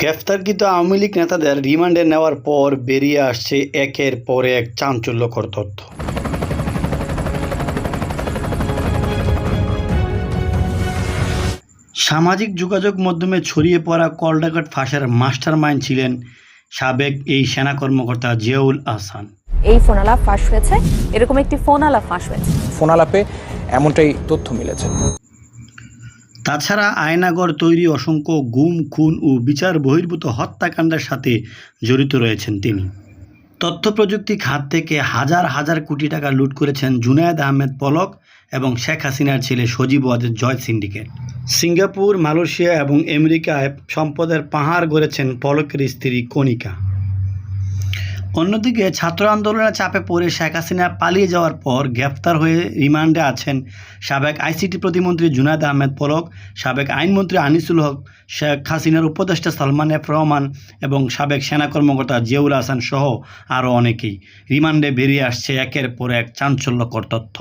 গ্রেফতারকৃত আওয়ামী লীগ নেতাদের রিমান্ডে নেওয়ার পর বেরিয়ে আসছে একের পর এক চাঞ্চল্যকর তথ্য। সামাজিক যোগাযোগ মাধ্যমে ছড়িয়ে পড়া কল ডাকাত ফাঁসের মাস্টার মাইন্ড ছিলেন সাবেক এই সেনা কর্মকর্তা জিয়াউল আহসান। এই ফোন আলাপ ফাঁস হয়েছে এরকম একটি ফোন আলাপ ফাঁস হয়েছে। ফোন আলাপে এমনটাই তথ্য মিলেছে। তাছাড়া আয়নাগর তৈরি অসংখ্য গুম, খুন ও বিচার বহির্ভূত হত্যাকাণ্ডের সাথে জড়িত রয়েছেন তিনি। তথ্য প্রযুক্তি খাত থেকে হাজার হাজার কোটি টাকা লুট করেছেন জুনায়েদ আহমেদ পলক এবং শেখ হাসিনার ছেলে Sajeeb Wazed Joy syndicate. Singapore, Malaysia এবং আমেরিকায় সম্পদের পাহাড় গড়েছেন পলকের স্ত্রী কণিকা। অন্যদিকে ছাত্র আন্দোলনের চাপে পড়ে শেখ হাসিনা পালিয়ে যাওয়ার পর গ্রেফতার হয়ে রিমান্ডে আছেন সাবেক আইসিটি প্রতিমন্ত্রী জুনায়দ আহমেদ পলক, সাবেক আইনমন্ত্রী আনিসুল হক, শেখ হাসিনার উপদেষ্টা সালমান এফ রহমান এবং সাবেক সেনা কর্মকর্তা জিয়াউল হাসান সহ আরও অনেকেই। রিমান্ডে বেরিয়ে আসছে একের পর এক চাঞ্চল্যকর তথ্য।